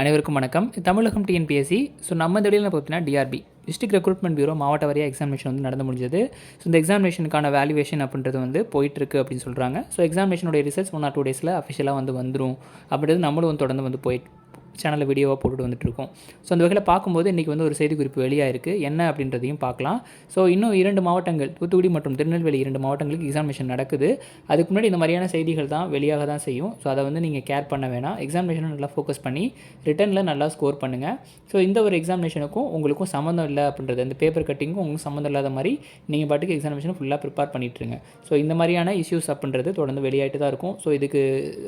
அனைவருக்கும் வணக்கம். தமிழகம் TNPSC. So நம்ம தடையில் பார்த்தீங்கன்னா டிஆர்பி டிஸ்ட்ரிக்ட் ரெக்ரூட்மெண்ட் பியூரோ மாவட்ட வாரியாக எக்ஸாமினேஷன் வந்து நடந்து முடிஞ்சது. ஸோ இந்த எக்ஸாமினேஷனுக்கான வேல்யூவேஷன் அப்படின்றது வந்து போயிட்டுருக்கு அப்படின்னு சொல்கிறாங்க ஸோ எக்ஸாமினேஷனுடைய ரிசல்ட்ஸ் ஒன் ஆர் டூ டேஸில் அஃபிஷியலாக வந்து வந்துடும் அப்படின்றது நம்மளும் வந்து தொடர்ந்து வந்து போயிட்டு சேனலில் வீடியோவாக போட்டுட்டு வந்துட்டு இருக்கோம் ஸோ அந்த வகையில் பார்க்கும்போது இன்றைக்கி வந்து ஒரு செய்திக்குறிப்பு வெளியாயிருக்கு என்ன அப்படின்றதையும் பார்க்கலாம். ஸோ இன்னும் இரண்டு மாவட்டங்கள் தூத்துக்குடி மற்றும் திருநெல்வேலி இரண்டு மாவட்டங்களுக்கு எக்ஸாமினேஷன் நடக்குது. அதுக்கு முன்னாடி இந்த மாதிரியான செய்திகள் தான் வெளியாக தான் செய்யும். ஸோ அதை வந்து நீங்கள் கேர் பண்ண வேணாம். எக்ஸாமினேஷனை நல்லா ஃபோக்கஸ் பண்ணி ரிட்டனில் நல்லா ஸ்கோர் பண்ணுங்கள் ஸோ இந்த ஒரு எக்ஸாமினேஷனுக்கும் உங்களுக்கும் சம்மந்தம் இல்லை அப்படின்றது அந்த பேப்பர் கட்டிங்கும் உங்களுக்கு சம்மந்தம் இல்லாத மாதிரி நீங்கள் பாட்டுக்கு எக்ஸாமினேஷன் ஃபுல்லாக ப்ரிப்பேர் பண்ணிட்டுருங்க. ஸோ இந்த மாதிரியான இஷ்யூஸ் அப்படின்றது தொடர்ந்து வெளியாகிட்டு தான் இருக்கும். ஸோ இதுக்கு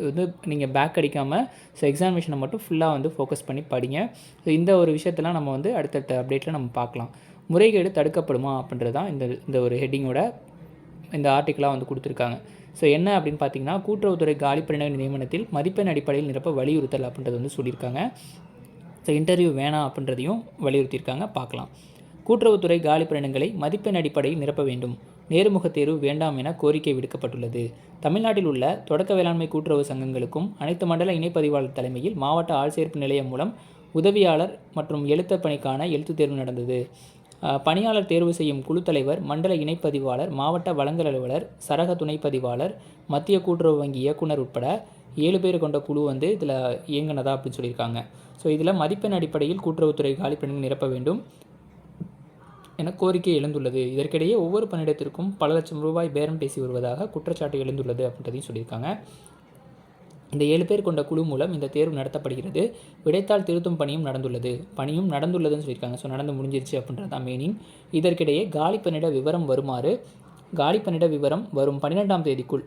வந்து நீங்கள் பேக் அடிக்காமல் ஸோ எக்ஸாமினேஷனை மட்டும் ஃபுல்லாக வந்து ஃபோக்கஸ் பண்ணி படிங்க. ஸோ இந்த ஒரு விஷயத்தெல்லாம் நம்ம வந்து அடுத்தடுத்த அப்டேட்டில் நம்ம பார்க்கலாம். முறைகேடு தடுக்கப்படுமா அப்படின்றது தான் இந்த இந்த ஒரு ஹெட்டிங்கோட இந்த ஆர்டிக்கலாக வந்து கொடுத்துருக்காங்க. ஸோ என்ன அப்படின்னு பார்த்தீங்கன்னா கூட்டுறவுத்துறை காலி பணியிட நியமனத்தில் மதிப்பெண் அடிப்படையில் நிரப்ப வலியுறுத்தல் அப்படின்றது வந்து சொல்லியிருக்காங்க. ஸோ இன்டர்வியூ வேணாம் அப்படின்றதையும் வலியுறுத்தியிருக்காங்க. பார்க்கலாம். கூட்டுறவுத்துறை காலி பணியிடங்களை மதிப்பெண் அடிப்படையில் நிரப்ப வேண்டும். நேர்முகத் தேர்வு வேண்டாம் என கோரிக்கை விடுக்கப்பட்டுள்ளது. தமிழ்நாட்டில் உள்ள தொடக்க வேளாண்மை கூட்டுறவு சங்கங்களுக்கும் அனைத்து மண்டல இணைப்பதிவாளர் தலைமையில் மாவட்ட ஆள்சேர்ப்பு நிலையம் மூலம் உதவியாளர் மற்றும் எழுத்தர் பணிக்கான எழுத்துத் தேர்வு நடந்தது. பணியாளர் தேர்வு செய்யும் குழு தலைவர் மண்டல இணைப்பதிவாளர் மாவட்ட வழங்கல் அலுவலர் சரக துணைப்பதிவாளர் மத்திய கூட்டுறவு வங்கி இயக்குனர் உட்பட ஏழு பேர் கொண்ட குழு வந்து இதில் இயங்குனதா அப்படின்னு சொல்லியிருக்காங்க. ஸோ இதில் மதிப்பெண் அடிப்படையில் கூட்டுறவுத்துறை காலிப்பெண்கள் நிரப்ப வேண்டும். என கோரிக்கை எழுந்துள்ளது. இதற்கிடையே ஒவ்வொரு பணியிடத்திற்கும் பல லட்சம் ரூபாய் பேரம் பேசி வருவதாக குற்றச்சாட்டு எழுந்துள்ளது அப்படின்றதையும் சொல்லியிருக்காங்க. இந்த ஏழு பேர் கொண்ட குழு மூலம் இந்த தேர்வு நடத்தப்படுகிறது. விடைத்தாள் திருத்தும் பணியும் நடந்துள்ளது. பணியும் நடந்துள்ளதுன்னு சொல்லியிருக்காங்க. ஸோ நடந்து முடிஞ்சிருச்சு அப்படின்றது தான் மீனிங் இதற்கிடையே காலி பணியிட விவரம் வருமாறு காலி பணியிட விவரம் வரும் பன்னிரெண்டாம் தேதிக்குள்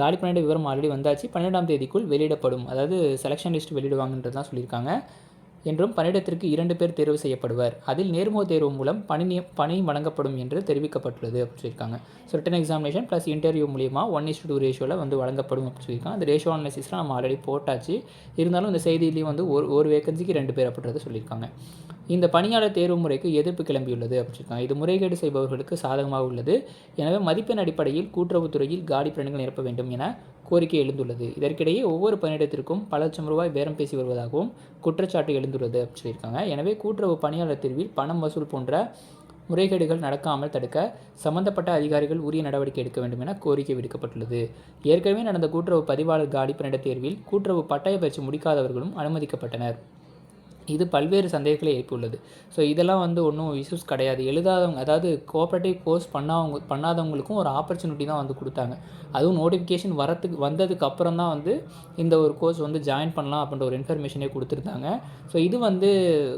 காலி பணியிட விவரம் ஆல்ரெடி வந்தாச்சு. பன்னிரெண்டாம் தேதிக்குள் வெளியிடப்படும். அதாவது செலெக்ஷன் லிஸ்ட் வெளியிடுவாங்கன்றது தான் சொல்லியிருக்காங்க. என்றும் பணியிடத்திற்கு இரண்டு பேர் தேர்வு செய்யப்படுவர். அதில் நேர்முக தேர்வு மூலம் பணி நிய- பணி வழங்கப்படும் என்று தெரிவிக்கப்பட்டுள்ளது அப்படின்னு சொல்லியிருக்காங்க. So written examination plus interview மூலியமாக ஒன் இஸ் டூ ரேஷியோவில் வந்து வழங்கப்படும் அப்படின்னு சொல்லியிருக்காங்க. அந்த ரேஷியோ அனாலிசிஸ்லாம் நம்ம ஆல்ரெடி போட்டாச்சு. இருந்தாலும் இந்த செய்தியிலையும் வந்து ஒரு ஒரு வேகன்சிக்கு ரெண்டு பேர் அப்படின்றத சொல்லியிருக்காங்க. இந்த பணியாளர் தேர்வு முறைக்கு எதிர்ப்பு கிளம்பியுள்ளது அப்படின்னு இது முறைகேடு செய்பவர்களுக்கு சாதகமாக உள்ளது. எனவே மதிப்பெண் அடிப்படையில் கூட்டுறவுத்துறையில் காலி பணிகள் நிரப்ப வேண்டும் என கோரிக்கை எழுந்துள்ளது. இதற்கிடையே ஒவ்வொரு பணியிடத்திற்கும் பல லட்சம் ரூபாய் பேரம் பேசி வருவதாகவும் குற்றச்சாட்டு எழுந்துள்ளது அப்படின்னு சொல்லியிருக்காங்க. எனவே கூட்டுறவு பணியாளர் தேர்வில் பணம் வசூல் போன்ற முறைகேடுகள் நடக்காமல் தடுக்க சம்பந்தப்பட்ட அதிகாரிகள் உரிய நடவடிக்கை எடுக்க வேண்டும் என கோரிக்கை விடுக்கப்பட்டுள்ளது. ஏற்கனவே நடந்த கூட்டுறவு பதிவாளர் காலி பணியிட தேர்வில் கூட்டுறவு பட்டய பயிற்சி முடிக்காதவர்களும் அனுமதிக்கப்பட்டனர். இது பல்வேறு சந்தேகங்களை எழுப்பியுள்ளது ஸோ இதெல்லாம் வந்து ஒன்றும் இஷ்யூஸ் கிடையாது. எழுதாதவங்க அதாவது கோஆப்ரேட்டிவ் கோர்ஸ் பண்ணாதவங்க பண்ணாதவங்களுக்கும் ஒரு ஆப்பர்ச்சுனிட்டி தான் வந்து கொடுத்தாங்க. அதுவும் நோட்டிஃபிகேஷன் வரத்துக்கு வந்ததுக்கு அப்புறம் தான் வந்து இந்த ஒரு கோர்ஸ் வந்து ஜாயின் பண்ணலாம் அப்படின்ற ஒரு இன்ஃபர்மேஷனே கொடுத்துருந்தாங்க. ஸோ இது வந்து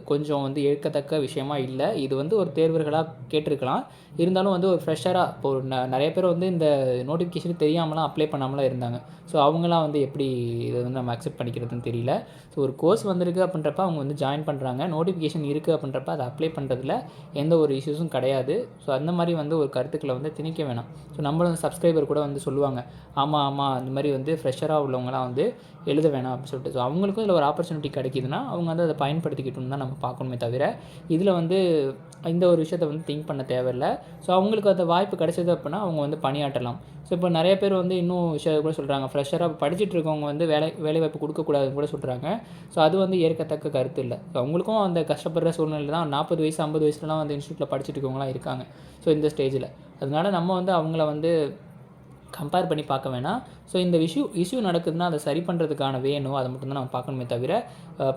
கொஞ்சம் வந்து ஏற்கத்தக்க விஷயமா இல்லை. இது வந்து ஒரு தேர்வர்களாக கேட்டிருக்கலாம். இருந்தாலும் வந்து ஒரு ஃப்ரெஷராக இப்போ ந- நிறைய பேர் வந்து இந்த நோட்டிஃபிகேஷன் தெரியாமலாம் அப்ளை பண்ணாமலாம் இருந்தாங்க. ஸோ அவங்களாம் வந்து எப்படி இதை வந்து நம்ம அக்செப்ட் பண்ணிக்கிறதுன்னு தெரியல. ஸோ ஒரு கோர்ஸ் வந்திருக்கு அப்படின்றப்ப அவங்க வந்து ஜாயின் பண்ணுறாங்க நோட்டிஃபிகேஷன் இருக்குது அப்படின்றப்ப அதை அப்ளை பண்ணுறதுல எந்த ஒரு இஷ்யூஸும் கிடையாது. ஸோ அந்த மாதிரி வந்து ஒரு கருத்துக்களை வந்து திணிக்க வேணாம். ஸோ நம்மளும் சப்ஸ்கிரைபர் கூட வந்து சொல்லுவாங்க. ஆமாம் ஆமாம் இந்த மாதிரி வந்து ஃப்ரெஷராக உள்ளவங்களாம் வந்து எழுத வேணாம் அப்படின்னு சொல்லிட்டு. ஸோ அவங்களுக்கும் இதில் ஒரு ஆப்பர்ச்சுனிட்டி கிடைக்குதுன்னா அவங்க வந்து அதை பயன்படுத்திக்கிட்டோம்னு தான் நம்ம பார்க்கணுமே தவிர இதில் வந்து இந்த ஒரு விஷயத்தை வந்து திங்க் பண்ண தேவையில்லை. ஸோ அவங்களுக்கு அந்த வாய்ப்பு கிடைச்சது அப்படின்னா அவங்க வந்து பணியாற்றலாம். ஸோ இப்போ நிறைய பேர் வந்து இன்னும் விஷயம் கூட சொல்கிறாங்க ஃப்ரெஷராக படிச்சுட்டு இருக்கவங்க வந்து வேலை வேலைவாய்ப்பு கொடுக்கக்கூடாதுன்னு கூட சொல்கிறாங்க ஸோ அது வந்து ஏற்கத்தக்க கருத்து இல்லை. ஸோ அவங்களுக்கும் அந்த கஷ்டப்படுற சூழ்நிலை தான் நாற்பது வயசு ஐம்பது வயசுலலாம் வந்து இன்ஸ்டியூட்டில் படிச்சுட்டு இருக்கவங்களாம் இருக்காங்க. ஸோ இந்த ஸ்டேஜில் அதனால நம்ம வந்து அவங்கள வந்து கம்பேர் பண்ணி பார்க்க வேணாம். ஸோ இந்த இஷ்யூ இஷ்யூ நடக்குதுன்னா அதை சரி பண்ணுறதுக்கான வேணும் அதை மட்டும்தான் நம்ம பார்க்கணுமே தவிர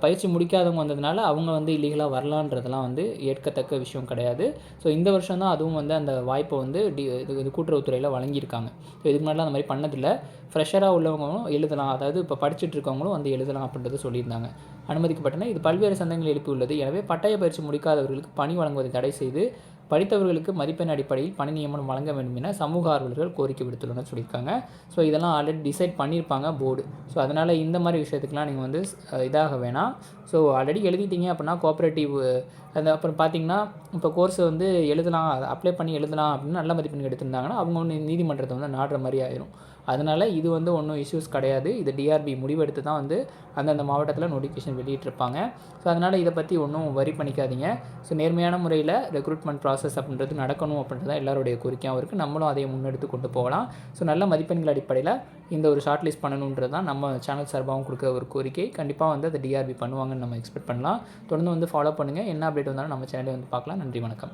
பயிற்சி முடிக்காதவங்க வந்ததுனால அவங்க வந்து இல்லீகலாக வரலான்றதெல்லாம் வந்து ஏற்கத்தக்க விஷயம் கிடையாது. ஸோ இந்த வருஷம் தான் அதுவும் வந்து அந்த வாய்ப்பை வந்து டி இது கூட்டுறவுத்துறையில் வழங்கியிருக்காங்க. ஸோ இதுக்கு முன்னாடிலாம் அந்த மாதிரி பண்ணதில்லை. ஃப்ரெஷராக உள்ளவங்களும் எழுதலாம். அதாவது இப்போ படிச்சுட்டு இருக்கவங்களும் வந்து எழுதலாம் அப்படின்றத சொல்லியிருந்தாங்க. அனுமதிக்கப்பட்டன. இது பல்வேறு சந்தேகங்கள் எழுப்பியுள்ளது எனவே பட்டய பயிற்சி முடிக்காதவர்களுக்கு பணி வழங்குவதை தடை செய்து படித்தவர்களுக்கு மதிப்பெண் அடிப்படையில் பணி நியமனம் வழங்க வேண்டும் என சமூக ஆர்வலர்கள் கோரிக்கை விடுத்துள்ளனர் சொல்லியிருக்காங்க. ஸோ இதெல்லாம் ஆல்ரெடி டிசைட் பண்ணியிருப்பாங்க போர்டு ஸோ அதனால் இந்த மாதிரி விஷயத்துக்கெலாம் நீங்கள் வந்து இதாக வேணாம். ஸோ ஆல்ரெடி எழுதிட்டீங்க அப்படின்னா கோஆப்ரேட்டிவ் அந்த அப்புறம் பார்த்தீங்கன்னா இப்போ கோர்ஸ் வந்து எழுதலாம் அப்ளை பண்ணி எழுதலாம் அப்படின்னு நல்ல மதிப்பெண் எடுத்திருந்தாங்கன்னா அவங்க வந்து நீதிமன்றத்தை வந்து நாடுற மாதிரி ஆயிரும். அதனால் இது வந்து ஒன்றும் இஷ்யூஸ் கிடையாது. இது டிஆர்பி முடிவெடுத்து தான் வந்து அந்தந்த மாவட்டத்தில் நோட்டிஃபிகேஷன் வெளியிட்டிருப்பாங்க. ஸோ அதனால் இதை பற்றி ஒன்றும் வரி பண்ணிக்காதீங்க. ஸோ நேர்மையான முறையில் ரெக்ரூட்மெண்ட் ப்ராசஸ் அப்படின்றது நடக்கணும் அப்படின்றது தான் எல்லாருடைய கோரிக்கையாகவும் இருக்குது நம்மளும் அதை முன்னெடுத்து கொண்டு போகலாம். ஸோ நல்ல மதிப்பெண்கள் அடிப்படையில் இந்த ஒரு ஷார்ட் லிஸ்ட் பண்ணணுன்றது தான் நம்ம சேனல் சார்பாகவும் கொடுக்குற ஒரு கோரிக்கை. கண்டிப்பாக வந்து அதை டிஆர்பி பண்ணுவாங்கன்னு நம்ம எக்ஸ்பெக்ட் பண்ணலாம். தொடர்ந்து வந்து ஃபாலோ பண்ணுங்கள் என்ன அப்டேட் வந்தாலும் நம்ம சேனலே வந்து பார்க்கலாம். நன்றி வணக்கம்.